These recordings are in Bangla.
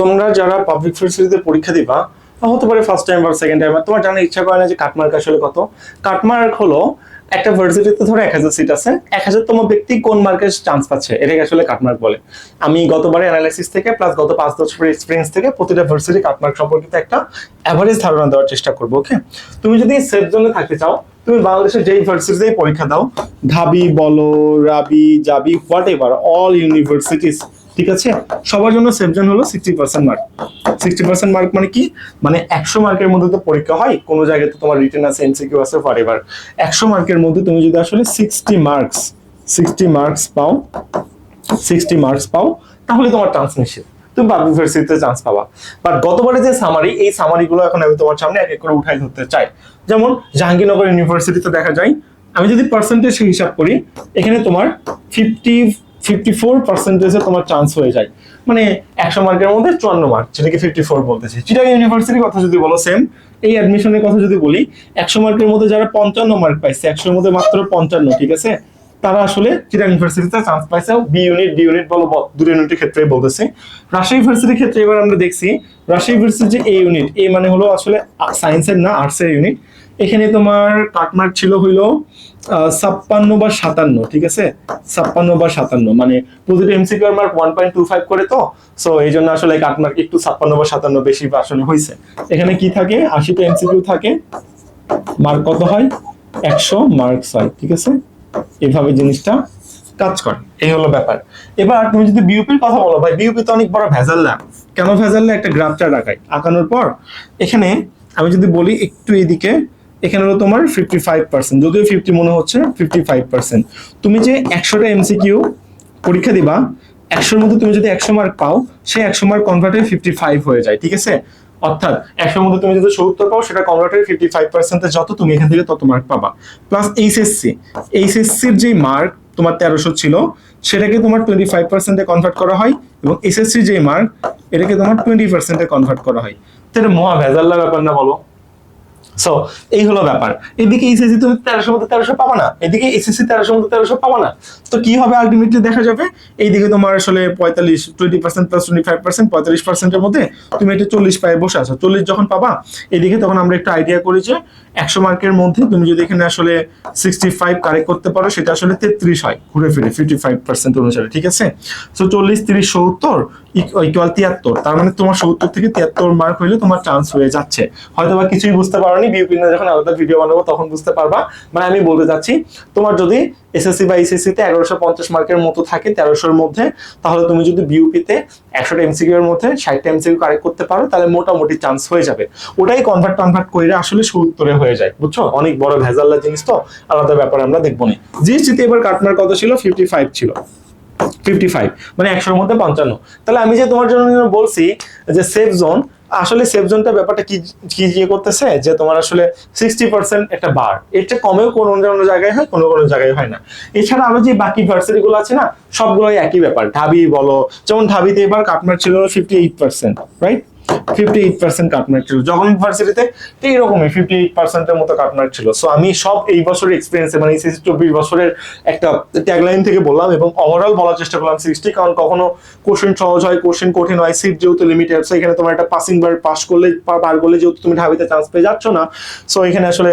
তোমরা যারা পাবলিক ইউনিভার্সিটিতে পরীক্ষা দিবা হতে পারে ফার্স্ট টাইম বা সেকেন্ড টাইম তোমার জানার ইচ্ছা করে না যে কাটমার্ক আসলে কত। কাটমার্ক হলো একটা ভার্সিটিতে ধরো এক হাজার সিট আছে, এক হাজারতম ব্যক্তি কোন মার্কের চান্স পাচ্ছে? এটাকে আসলে কাটমার্ক বলে। আমি গতবারে অ্যানালাইসিস থেকে প্লাস গত পাঁচ বছরের এক্সপিরিয়েন্স থেকে প্রতিটা ভার্সিটি কাটমার্ক সম্পর্কিত একটা অ্যাভারেজ ধারণা দেওয়ার চেষ্টা করব ওকে তুমি যদি সেফ জোনে থাকতে চাও, তুমি বাংলাদেশের যেই ভার্সিটিতেই পরীক্ষা দাও ঢাবি বলো, Rabi, Jabi whatever all universities ঠিক আছে? সবার জন্য সেভজন জোন হলো sixty percent mark sixty percent mark মানে কি? মানে একশো মার্কের মধ্যে তো পরীক্ষা হয়, কোনো জায়গায় তো তোমার রিটেন আছে এমসিকিউ আছে হোয়াট এভার একশো মার্কের মধ্যে তুমি যদি আসলে সিক্সটি মার্কস সিক্সটি মার্কস পাও সিক্সটি মার্কস পাও, তাহলে তোমার চান্স নিশ্চিত। তুমি পাবলিক ইউনিভার্সিটিতে চান্স পাবা। বাট গতবারে যে সামারি এই সামারিগুলো এখন আমি তোমার সামনে এক এক করে উঠাই ধরতে চাই। যেমন জাহাঙ্গীরনগর ইউনিভার্সিটিতে দেখা যায়, আমি যদি পার্সেন্টেজ হিসাব করি, এখানে তোমার ফিফটি ফিফটি ফোর পার্সেন্টেজে তোমার চান্স হয়ে যায়। মানে একশো মার্কের মধ্যে চুয়ান্ন মার্ক যেটাকে ফিফটি ফোর বলতেছি। চিটাং ইউনিভার্সিটির কথা যদি বলো সেম এই অ্যাডমিশনের কথা যদি বলি, একশো মার্কের মধ্যে যারা পঞ্চান্ন মার্ক পাইছে, একশোর মধ্যে মাত্র পঞ্চান্ন, ঠিক আছে? তারা আসলে চিটাং ইউনিভার্সিটিতে চান্স পাইছে বি ইউনিট ডি ইউনিট বলো দুটো ইউনিটের ক্ষেত্রে বলতেছি। রাজশাহী ইউনিভার্সিটির ক্ষেত্রে এবার আমরা দেখছি রাজশাহী ইউনিভার্সিটির যে এ ইউনিট এ মানে হলো আসলে সায়েন্সের না আর্টসের ইউনিট এখানে তোমার কাটমার্ক ছিল হইল ছাপ্পান্ন বা সাতান্ন, ঠিক আছে? ছাপ্পান্ন বা সাতান্ন মানে প্রতিটা MCQ mark one point two five করে তো? সো এই জন্য আসলে কাটমার্ক একটু ছাপ্পান্ন বা সাতান্ন বেশি আসলে হয়েছে এখানে কি থাকে? আশিটা এমসিকিউ থাকে। মার্ক কত হয়? একশো মার্কস হয় ঠিক আছে? এভাবে জিনিসটা কাজ করে। এই হলো ব্যাপার। এবার তুমি যদি বিউপির কথা বলো, ভাই বিউপি তো অনেক বড় ভেজাল ল্যাব কেন ভেজাল ল্যাব একটা গ্রাফ চার্ট আঁকাই আঁকানোর পর, এখানে আমি যদি বলি একটু এদিকে এখানে হলো তোমার ফিফটি ফাইভ পার্সেন্ট যদিও ফিফটি মনে হচ্ছে ফিফটি ফাইভ পার্সেন্ট তুমি যে একশোটা এমসিকিউ পরীক্ষা দিবা, একশোর মধ্যে তুমি যদি একশো মার্ক পাও, সেই একশো মার্ক কনভার্ট হয়ে ফিফটি ফাইভ হয়ে যায়, ঠিক আছে? অর্থাৎ একশোর মধ্যে তুমি যদি সত্তর পাও, সেটা কনভার্ট হয়ে ফিফটি ফাইভ পার্সেন্টে যত তুমি এখান থেকে তত মার্ক পাবা। প্লাস এইচএসসি এইচএসসির যে মার্ক তোমার তেরোশো ছিল, সেটাকে তোমার টোয়েন্টি ফাইভ পার্সেন্টে কনভার্ট করা হয় এবং এসএসসি যে মার্ক এটাকে তোমার টোয়েন্টি পার্সেন্টে কনভার্ট করা হয়। তো এটা মহা ভেজাল্লা ব্যাপার না বলো। সো এই হলো ব্যাপার। এদিকে এসএসসি তুমি তেরোশো মধ্যে তেরোশো পাবা না। এদিকে এসএসসি তেরোশো মধ্যে তেরোশো পাবা না। তো কি হবে আলটিমেটলি দেখা যাবে? এইদিকে তোমার আসলে পঁয়তাল্লিশ twenty percent plus twenty five percent পঁয়তাল্লিশ পার্সেন্টের মধ্যে তুমি একটা চল্লিশ পায়ে বসে আছো। চল্লিশ যখন পাবা, এদিকে তখন আমরা একটা আইডিয়া করি যে একশো মার্কের মধ্যে তুমি যদি এখানে আসলে সিক্সটি ফাইভ কারেক্ট করতে পারো, সেটা আসলে তেত্রিশ হয় ঘুরে ফিরে ফিফটি ফাইভ পার্সেন্ট অনুসারে, ঠিক আছে? সো চল্লিশ, তিরিশ, সত্তর ইকুয়াল তিয়াত্তর। তার মানে তোমার সত্তর থেকে তিয়াত্তর মার্ক হইলে তোমার চান্স হয়ে যাচ্ছে। হয়তো বা কিছুই বুঝতে পারোনি বিউপি যখন আলাদা ভিডিও বানাবো, তখন বুঝতে পারবা। মানে আমি বলতে চাচ্ছি, তোমার যদি এসএসসি বা তে এগারোশো পঞ্চাশ মার্কের মতো থাকে তেরোশোর মধ্যে, তাহলে তুমি যদি বিউপিতে একশোটা এমসিকিউ এর মধ্যে ষাটটা এমসিকিউ কারেক্ট করতে পারো, তাহলে মোটামুটি চান্স হয়ে যাবে। ওটাই কনভার্ট কনভার্ট করে আসলে সত্তরে হয়ে যায়, বুঝছ? অনেক বড় ভেজাল্লা জিনিস তো, আলাদা ব্যাপার আমরা দেখব না। জিএসটিতে এবার কাটমার কত ছিল? ফিফটি ফাইভ ছিল। ফিফটি ফাইভ মানে একশোর মধ্যে পঞ্চান্ন। তাহলে আমি যে তোমার জন্য বলছি যে সেফ জোন আসলে সেফ জোনটা ব্যাপারটা কি কি ইয়ে করতেছে? যে তোমার আসলে সিক্সটি পার্সেন্ট একটা বার এটা কমেও কোনো কোনো জায়গায় হয়, কোনো কোনো জায়গায় হয় না। এছাড়া আরও যে বাকি ভার্সারি গুলো আছে না, সবগুলোই একই ব্যাপার। ঢাবি বলো, যেমন ঢাবিতে এবার কাটমার ছিল fifty eight percent right fifty eight percent cut mark ছিল। যখন ইউনিভার্সিটিতে এইরকমই ফিফটি এইট পার্সেন্টের মতো কাটমার্ক ছিল। সো আমি সব এই বছরের এক্সপিরিয়েন্স মানে এই চব্বিশ বছরের একটা ট্যাগলাইন থেকে বললাম এবং ওভারঅল বলার চেষ্টা করলাম সিক্সটি কারণ কখনো কোশ্চেন সহজ হয় কোশ্চেন কঠিন হয় সিট যেহেতু লিমিটেড সো এখানে তোমার একটা পাসিং বার পাস করলে পার করলে যেহেতু তুমি ঢাবিতে চান্স পেয়ে যাচ্ছ না। সো এখানে আসলে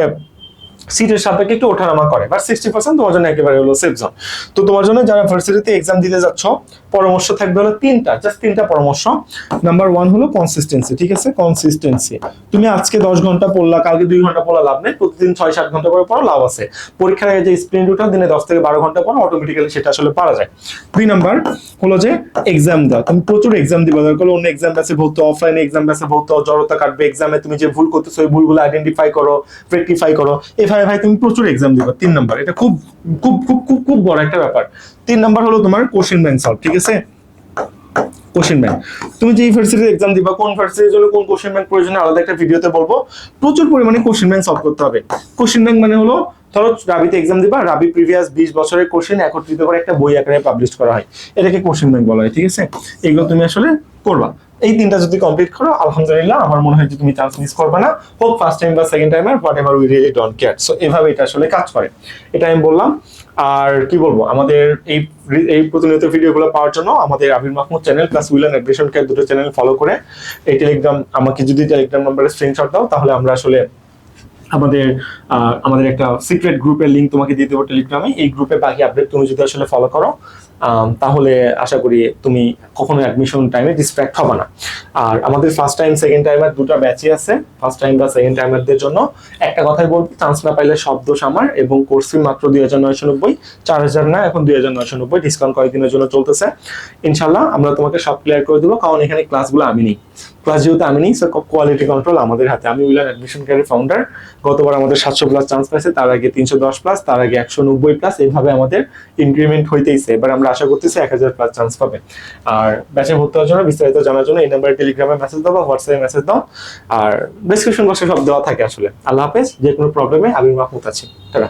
সিটের সাপেক্ষে একটু ওঠানামা করে। বাট সিক্সটি পার্সেন্ট তোমার জন্য একেবারে হলো সেফ জোন তো তোমার জন্য যারা ভার্সিটিতে এক্সাম দিতে যাচ্ছ, পরামর্শ থাকবে হলো তিনটা জাস্ট তিনটা পরামর্শ। নাম্বার ওয়ান হলো কনসিস্টেন্সি ঠিক আছে? কনসিস্টেন্সি তুমি আজকে দশ ঘণ্টা পড়লা, কালকে দুই ঘণ্টা পড়লা লাভ নেই, প্রতিদিন ছয় সাত ঘণ্টা করে পড়ো লাভ আছে। পরীক্ষার আগে যে স্প্রিন্ট ওটা দিনে দশ থেকে বারো ঘণ্টা পড়ো অটোমেটিক্যালি সেটা আসলে পারা যায়। দুই নাম্বার হলো যে এক্সাম দাও তুমি প্রচুর এক্সাম দিবে, দরকার অন্য এক্সাম ব্যাসে ভর্তি অফলাইনে এক্সাম ব্যাসে ভর্তি জড়তা কাটবে এক্সামে তুমি যে ভুল করতেছো, ওই ভুলগুলো আইডেন্টিফাই করো রেক্টিফাই করো। এভাবে ভাই, তুমি প্রচুর এক্সাম দিবে, তিন নাম্বার এটা খুব খুব খুব খুব খুব বড় একটা ব্যাপার। তিন নাম্বার হলো তোমার কোশ্চেন ব্যাংক সলভ ঠিক আছে? কোশ্চেন ব্যাংক তুমি যে ইউনিভার্সিটিতে এক্সাম দিবা, কোন ইউনিভার্সিটির জন্য কোন কোশ্চেন ব্যাংক প্রয়োজন আলাদা একটা ভিডিওতে বলব। প্রচুর পরিমাণে কোশ্চেন ব্যাংক সলভ করতে হবে। কোশ্চেন ব্যাংক মানে হলো, ধরো, রাবিতে এক্সাম দিবা, রাবি প্রিভিয়াস বিশ বছরের কোশ্চেন একত্রিত করে একটা বই আকারে পাবলিশ করা হয়। এটাকে কোশ্চেন ব্যাংক বলা হয়, ঠিক আছে? এগুলো তুমি আসলে করবা। এই তিনটা যদি কমপ্লিট করো, আলহামদুলিল্লাহ আমার মনে হয় যে তুমি চান্স মিস করবে না। হোক ফার্স্ট টাইম বা second time R whatever we really don't care so এভাবে এটা আসলে কাজ করে। এটা আমি বললাম। আর কি বলব, আমাদের এই এই প্রতিনিয়ত ভিডিওগুলো পাওয়ার জন্য আমাদের Abir Mahmud channel plus will and care দুটো চ্যানেল ফলো করে, এই টেলিগ্রাম আমাকে যদি টেলিগ্রাম নাম্বারে স্ক্রিনশট দাও, তাহলে আমরা আসলে আমাদের আমাদের একটা সিক্রেট গ্রুপের লিঙ্ক তোমাকে দিয়ে দেবো টেলিগ্রামে এই গ্রুপে বাকি আপডেট তুমি যদি আসলে ফলো করো তাহলে আশা করি তুমি কখনো অ্যাডমিশন টাইমে ডিস্ট্র্যাক্ট হবে না। আর আমাদের ফার্স্ট টাইম সেকেন্ড টাইমের দুটো ব্যাচই আছে। ফার্স্ট টাইম বা সেকেন্ড টাইমারদের জন্য একটা কথাই বলব চান্স না পাইলে সব দোষ আমার এবং কোর্স ফি মাত্র দুই হাজার নয়শো নব্বই, চার হাজার না, এখন দুই হাজার নয়শো নব্বই ডিসকাউন্ট কয়েকদিনের জন্য চলতেছে। ইনশাল্লাহ আমরা তোমাকে সব ক্লিয়ার করে দেবো, কারণ এখানে ক্লাসগুলো আমি নিই। ক্লাস যেহেতু আমি নিই কোয়ালিটি কন্ট্রোল আমাদের হাতে। আমি উইলার অ্যাডমিশন ক্যারিয়ার ফাউন্ডার গতবার আমাদের সাতশো প্লাস চান্স পাইছে, তার আগে তিনশো দশ প্লাস তার আগে একশো নব্বই প্লাস এইভাবে আমাদের ইনক্রিমেন্ট হইতেইছে। এবার আমরা আশা করতেছি এক হাজার প্লাস চান্স পাবে। আর ব্যাচে ভর্তি হওয়ার জন্য, বিস্তারিত জানার জন্য এই নাম্বারে টেলিগ্রামে মেসেজ দাও বা হোয়াটসঅ্যাপে মেসেজ দাও। আর ডিসক্রিপশন বক্সে সব দেওয়া থাকে আসলে। আল্লাহ হাফেজ যে কোনো প্রবলেমে আবির মাহমুদ আছি। তারা